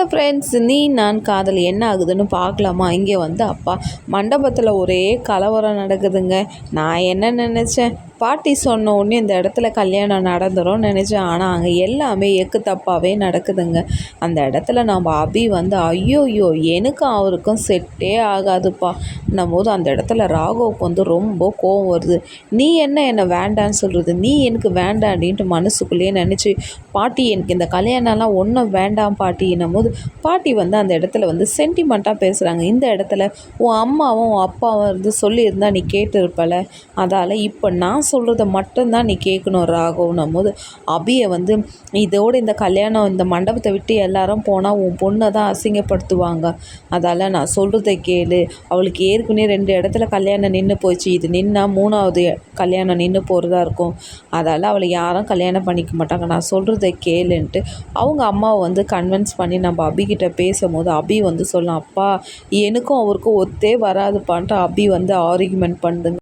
Hello friends நீ நான் காதல் என்ன ஆகுதுன்னு பார்க்கலாமா? இங்கே வந்து அப்பா மண்டபத்தில் ஒரே கலவரம் நடக்குதுங்க. நான் என்ன நினச்சேன்? பாட்டி சொன்ன உடனே இந்த இடத்துல கல்யாணம் நடந்துடும் நினச்சேன். ஆனால் அங்கே எல்லாமே எக்கு தப்பாகவே நடக்குதுங்க. அந்த இடத்துல நம்ம அபி வந்து ஐயோயோ எனக்கும் அவருக்கும் செட்டே ஆகாதுப்பா. போது அந்த இடத்துல ராகவுக்கு வந்து ரொம்ப கோவம் வருது. நீ என்ன என்னை வேண்டான்னு சொல்கிறது நீ எனக்கு வேண்டாம் அப்படின்ட்டு மனசுக்குள்ளேயே நினச்சி பாட்டி எனக்கு இந்த கல்யாணம்லாம் ஒன்றும் வேண்டாம் பாட்டின்னும் போது பாட்டி வந்து அந்த இடத்துல வந்து சென்டிமெண்ட்டாக பேசுகிறாங்க இந்த இடத்துல உன் அம்மாவும் உன் அப்பாவும் இருந்து சொல்லியிருந்தா நீ கேட்டிருப்பல. அதால் இப்போ நான் சொல்கிறத மட்டும்தான் நீ கேட்கணும் ராகவ்னும் போது அபியை வந்து இதோடு இந்த கல்யாணம் இந்த மண்டபத்தை விட்டு எல்லாரும் போனால் உன் பொண்ணை தான் அசிங்கப்படுத்துவாங்க. அதால் நான் சொல்கிறத கேளு. அவளுக்கு ஏற்கனவே ரெண்டு இடத்துல கல்யாணம் நின்று போச்சு. இது நின்னா மூணாவது கல்யாணம் நின்று போகிறதா இருக்கும். அதால் அவளை யாரும் கல்யாணம் பண்ணிக்க மாட்டாங்க. நான் சொல்கிறத கேளுன்ட்டு அவங்க அம்மாவை வந்து கன்வின்ஸ் பண்ணி நம்ம அபிகிட்ட பேசும்போது அபி வந்து சொல்லலாம் அப்பா எனக்கும் அவருக்கும் ஒத்தே வராதுப்பான்ட்டு அபி வந்து ஆர்கியூமெண்ட் பண்ணுதுங்க.